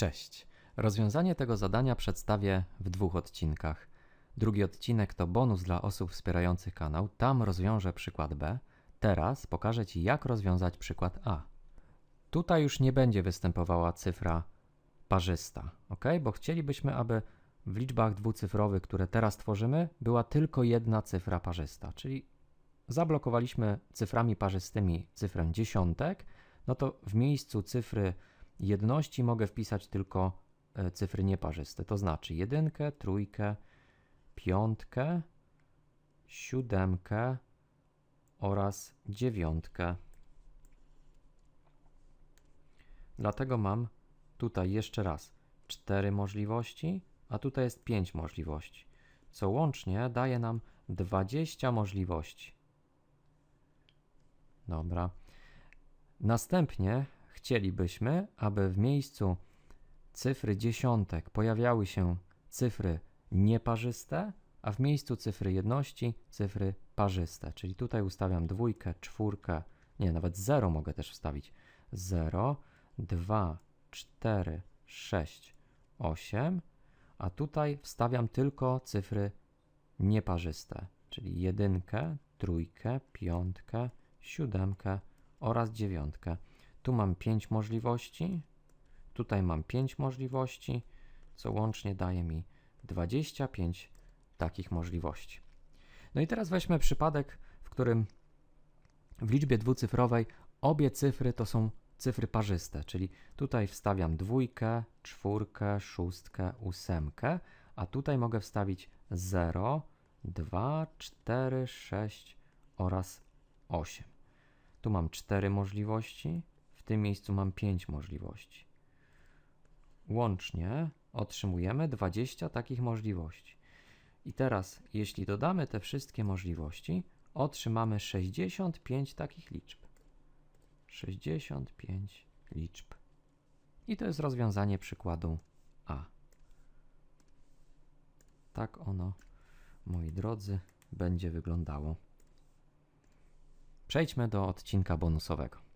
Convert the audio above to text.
Cześć. Rozwiązanie tego zadania przedstawię w dwóch odcinkach. Drugi odcinek to bonus dla osób wspierających kanał. Tam rozwiążę przykład B. Teraz pokażę Ci, jak rozwiązać przykład A. Tutaj już nie będzie występowała cyfra parzysta, ok? Bo chcielibyśmy, aby w liczbach dwucyfrowych, które teraz tworzymy, była tylko jedna cyfra parzysta, czyli zablokowaliśmy cyframi parzystymi cyfrę dziesiątek, no to w miejscu cyfry jedności mogę wpisać tylko e, cyfry nieparzyste, to znaczy jedynkę, trójkę, piątkę, siódemkę oraz dziewiątkę. Dlatego mam tutaj jeszcze raz cztery możliwości, a tutaj jest pięć możliwości, co łącznie daje nam 20 możliwości. Dobra. Następnie chcielibyśmy, aby w miejscu cyfry dziesiątek pojawiały się cyfry nieparzyste, a w miejscu cyfry jedności cyfry parzyste. Czyli tutaj ustawiam dwójkę, czwórkę, nie, nawet zero mogę też wstawić. 0, 2, 4, 6, 8, a tutaj wstawiam tylko cyfry nieparzyste, czyli jedynkę, trójkę, piątkę, siódemkę oraz dziewiątkę. Tu mam 5 możliwości, tutaj mam 5 możliwości, co łącznie daje mi 25 takich możliwości. No i teraz weźmy przypadek, w którym w liczbie dwucyfrowej obie cyfry to są cyfry parzyste, czyli tutaj wstawiam dwójkę, czwórkę, szóstkę, ósemkę, a tutaj mogę wstawić 0, 2, 4, 6 oraz 8. Tu mam 4 możliwości, w tym miejscu mam 5 możliwości. Łącznie otrzymujemy 20 takich możliwości. I teraz, jeśli dodamy te wszystkie możliwości, otrzymamy 65 takich liczb. 65 liczb. I to jest rozwiązanie przykładu A. Tak ono, moi drodzy, będzie wyglądało. Przejdźmy do odcinka bonusowego.